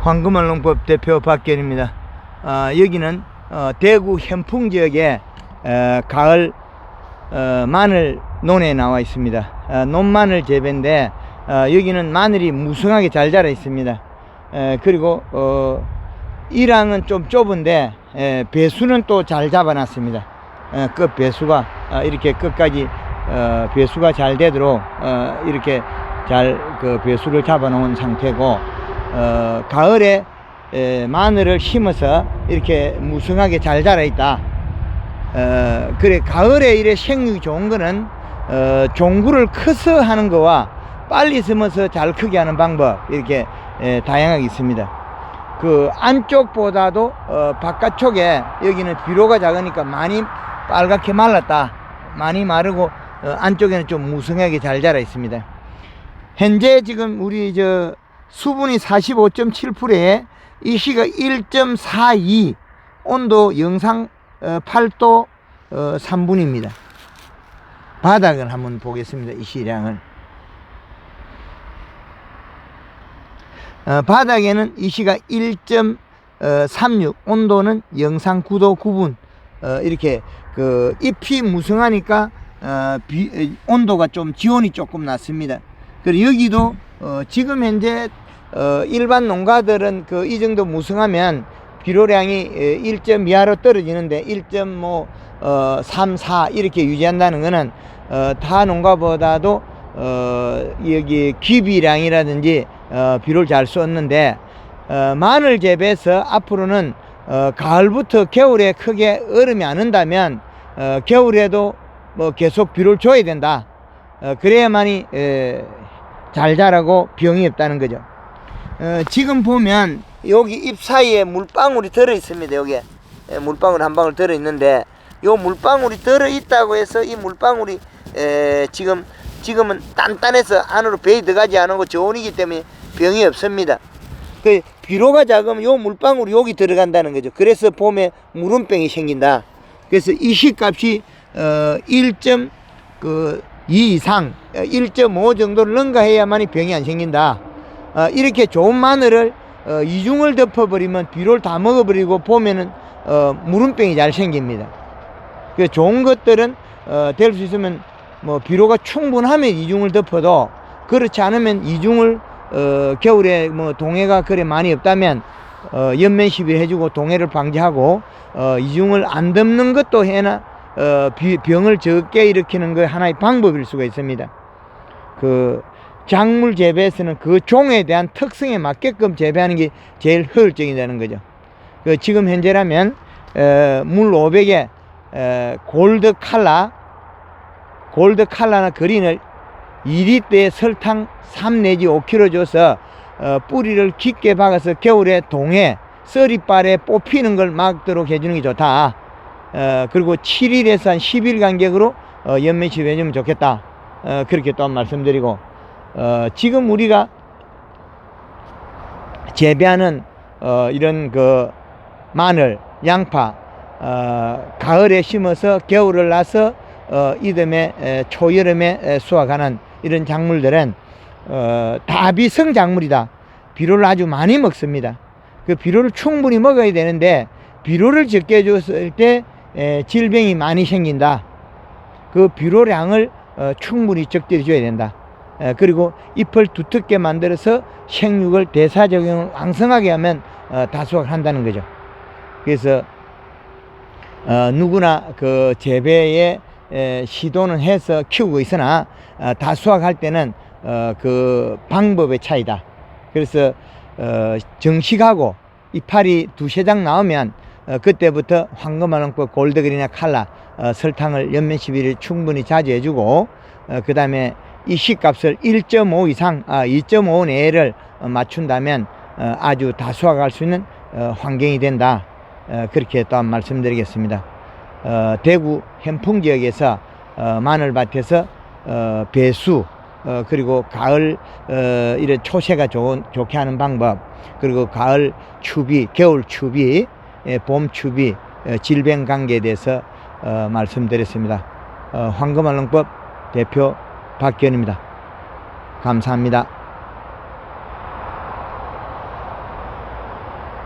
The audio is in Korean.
황금알농법 대표 박견입니다. 아, 여기는 어, 대구 현풍 지역에 어, 가을 어, 마늘 논에 나와 있습니다. 어, 논마늘 재배인데 어, 여기는 마늘이 무성하게 잘 자라 있습니다. 에, 그리고 어, 이랑은 좀 좁은데 에, 배수는 또 잘 잡아놨습니다. 어, 끝 배수가 어, 이렇게 끝까지 어, 배수가 잘 되도록 어, 이렇게 잘 그 배수를 잡아놓은 상태고 어, 가을에 에, 마늘을 심어서 이렇게 무성하게 잘 자라 있다. 어, 그래 가을에 이래 생육이 좋은 거는 어, 종구를 커서 하는 거와 빨리 심어서 잘 크게 하는 방법 이렇게 에, 다양하게 있습니다. 그 안쪽보다도 어, 바깥쪽에 여기는 비료가 작으니까 많이 빨갛게 말랐다. 많이 마르고 어, 안쪽에는 좀 무성하게 잘 자라 있습니다. 현재 지금 우리 저 수분이 45.7%에 이 시가 1.42 온도 영상 어, 8도 어, 3분입니다. 바닥을 한번 보겠습니다. 이 시량을. 어, 바닥에는 이 시가 1.36 온도는 영상 9도 9분 어, 이렇게 그 잎이 무성하니까 어, 온도가 좀 지온이 조금 낮습니다. 그리고 여기도 어, 지금 현재 어, 일반 농가들은 그 이 정도 무성하면 비료량이 1점 이하로 떨어지는데 1.뭐 어, 3, 4 이렇게 유지한다는 거는 어, 타 농가보다도 어, 여기 기비량이라든지 어, 비료를 잘 썼는데 어, 마늘 재배에서 앞으로는 어, 가을부터 겨울에 크게 얼음이 안 온다면 어, 겨울에도 뭐 계속 비료를 줘야 된다. 어, 그래야만이 에, 잘 자라고 병이 없다는 거죠. 어, 지금 보면 여기 잎 사이에 물방울이 들어 있습니다. 여기 에, 물방울 한 방울 들어 있는데 요 물방울이 들어 있다고 해서 이 물방울이 에, 지금 지금은 단단해서 안으로 배이 들어가지 않은 거 저온이기 때문에 병이 없습니다. 그 비료가 작으면 요 물방울이 여기 들어간다는 거죠. 그래서 봄에 물음병이 생긴다. 그래서 이 시값이 어, 1.2 이상, 어, 1.5 정도를 능가해야만이 병이 안 생긴다. 어, 이렇게 좋은 마늘을 어, 이중을 덮어버리면 비료를 다 먹어버리고 보면은 어, 물음병이 잘 생깁니다. 그 좋은 것들은 어, 될 수 있으면 뭐 비료가 충분하면 이중을 덮어도 그렇지 않으면 이중을 어, 겨울에 뭐 동해가 그래 많이 없다면 어, 연면 시비를 해주고 동해를 방지하고 어, 이중을 안 덮는 것도 해나 어, 비, 병을 적게 일으키는 거 하나의 방법일 수가 있습니다. 그 작물 재배에서는 그 종에 대한 특성에 맞게끔 재배하는 게 제일 효율적이라는 거죠. 그 지금 현재라면 어, 물 500에 어, 골드 칼라 골드 칼라나 그린을 2리터에 설탕 3 내지 5kg 줘서 어, 뿌리를 깊게 박아서 겨울에 동해 썰이빨에 뽑히는 걸 막도록 해주는 게 좋다. 어, 그리고 7일에서 한 10일 간격으로 어, 연매시 해주면 좋겠다. 어, 그렇게 또 말씀드리고 어, 지금 우리가 재배하는 어, 이런 그 마늘, 양파 어, 가을에 심어서 겨울을 나서 어, 이듬해 에, 초여름에 에, 수확하는 이런 작물들은 어, 다 비성 작물이다. 비료를 아주 많이 먹습니다. 그 비료를 충분히 먹어야 되는데 비료를 적게 줬을 때 에, 질병이 많이 생긴다. 그 비료량을 어, 충분히 적절히 줘야 된다. 에, 그리고 잎을 두텁게 만들어서 생육을 대사적용을 왕성하게 하면 어, 다수확 한다는 거죠. 그래서 어, 누구나 그 재배에 에, 시도는 해서 키우고 있으나 어, 다수확 할 때는 어, 그 방법의 차이다. 그래서 어, 정식하고 이파리 두세 장 나오면 어, 그때부터 황금알롱법 골드그린이나 칼라 어, 설탕을 연면 시비를 충분히 자제해주고 어, 그 다음에 이 시값을 1.5 이상 아, 2.5 내를 어, 맞춘다면 어, 아주 다수확할 수 있는 어, 환경이 된다. 어, 그렇게 또한 말씀드리겠습니다. 어, 대구 현풍 지역에서 어, 마늘밭에서 어, 배수 어, 그리고 가을 어, 이런 초세가 좋은 좋게 하는 방법 그리고 가을 추비 겨울 추비 예, 봄 추비 어, 질병 관계에 대해서 어, 말씀드렸습니다. 어, 황금알롱법 대표 박견입니다. 감사합니다.